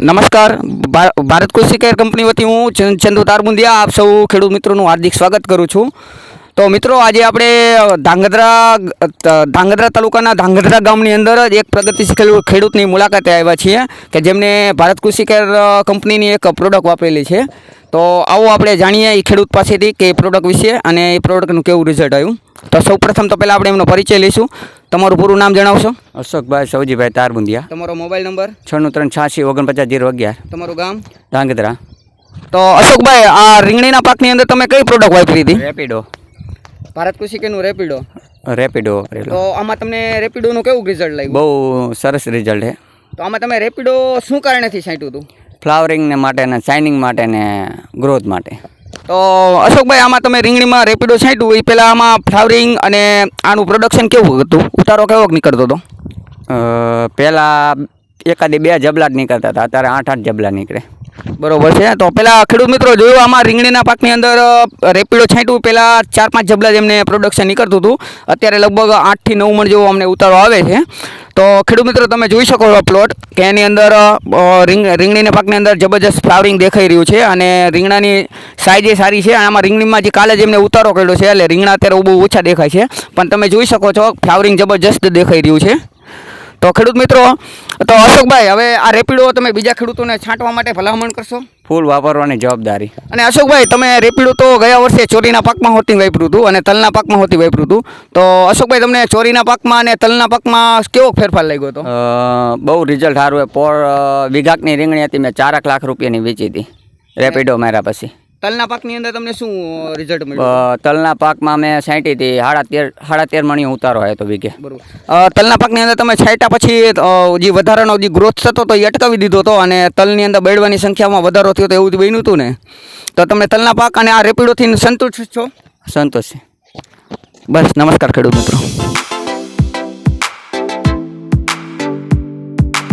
નમસ્કાર. ભારત કૃષિ care company વતી હું ચંદુ તારબુંદિયા આપ સૌ ખેડૂત મિત્રોનું હાર્દિક સ્વાગત કરું છું. તો મિત્રો, આજે આપણે ધાંગધ્રા ધાંગધ્રા તાલુકાના ધાંગધ્રા ગામની અંદર જ એક પ્રગતિશીલ ખેડૂતની મુલાકાતે આવ્યા છીએ કે જેમને ભારત કૃષિ કેર કંપનીની એક પ્રોડક્ટ વાપરેલી છે. તો આવો આપણે જાણીએ એ ખેડૂત પાસેથી કે એ પ્રોડક્ટ વિશે અને એ પ્રોડક્ટનું કેવું રિઝલ્ટ આવ્યું. તો સૌ પ્રથમ તો પહેલાં આપણે એમનો પરિચય લઈશું. તમારું પૂરું નામ જણાવશો? અશોકભાઈ સૌજીભાઈ તારબુંદિયા તમારો મોબાઈલ નંબર? છન્નું ત્રણ છ્યાસી ઓગણપચાસ જીરો અગિયાર. તમારું ગામ? ધાંગધ્રા. તો અશોકભાઈ આ રીંગણીના પાકની અંદર તમે કઈ પ્રોડક્ટ વાપરી હતી? રેપિડો. ભારત કૃષિ કેનું રેપિડો? રેપિડો તો આમાં તમને રેપિડોનું કેવું રિઝલ્ટ લાગ્યું? બહુ સરસ રિઝલ્ટ છે તો આમાં તમે રેપિડો શું કારણેથી છાંટ્યું હતું? ફ્લાવરિંગને માટે ને શાઇનિંગ માટે ને ગ્રોથ માટે. તો અશોકભાઈ આમાં તમે રીંગણીમાં રેપિડો છાંટ્યું એ પહેલાં આમાં ફ્લાવરિંગ અને આનું પ્રોડક્શન કેવું હતું? ઉતારો કેવો નીકળતો હતો? પહેલાં એકાદી બે જબલા જ નીકળતા હતા અત્યારે આઠ આઠ જબલા નીકળે. બરોબર છે. તો પહેલાં ખેડૂત મિત્રો જોયું આમાં રીંગણીના પાકની અંદર રેપિડો છાંટ્યું પહેલાં ચાર પાંચ જબલા જેમને પ્રોડક્શન નીકળતું હતું. અત્યારે લગભગ આઠથી નવ મણ જેવો અમને ઉતારો આવે છે. તો ખેડૂત મિત્રો, તમે જોઈ શકો છો પ્લોટ કે એની અંદર રીંગ, રીંગણીના પાકની અંદર જબરજસ્ત ફ્લાવરિંગ દેખાઈ રહ્યું છે અને રીંગણાની સાઈઝ એ સારી છે આમાં રીંગણીમાં જે કાલે એમને ઉતારો કર્યો છે એટલે રીંગણા અત્યારે બહુ ઓછા દેખાય છે. પણ તમે જોઈ શકો છો ફ્લાવરિંગ જબરજસ્ત દેખાઈ રહ્યું છે. તો ખેડૂત મિત્રો તો અશોકભાઈ હવે આ રેપિડો તમે બીજા ખેડૂતોને છાંટવા માટે ભલામણ કરશો? ફૂલ વાપરવાની જવાબદારી. અને અશોકભાઈ તમે રેપિડો તો ગયા વર્ષે ચોરીના પાકમાં હોતી વાપર્યું હતું અને તલના પાકમાં હોતી વાપર્યું હતું. તો અશોકભાઈ તમને ચોરીના પાકમાં અને તલના પાકમાં કેવો ફેરફાર લાગ્યો હતો? બહુ રિઝલ્ટ સારું પોર વિઘાકની રીંગણી હતી મેં ચારક લાખ રૂપિયાની વેચી હતી રેપિડો માર્યા પછી. તલના પાકની અંદર તમને શું રિઝલ્ટ મળ્યું? તલના પાકમાં મેં સાંટી હતી સાડા તેર સાડા તેર મણી ઉતારો આવ્યો હતો વીઘે. બરોબર. તલના પાકની અંદર તમે છાંટ્યા પછી જે વધારાનો જે ગ્રોથ થતો હતો એ અટકાવી દીધો હતો અને તલની અંદર બેડવાની સંખ્યામાં વધારો થયો તો એવું જ બન્યું હતું ને. તો તમે તલના પાક અને આ રેપિડોથી સંતુષ્ટ છો? સંતોષ બસ નમસ્કાર ખેડૂત મિત્રો.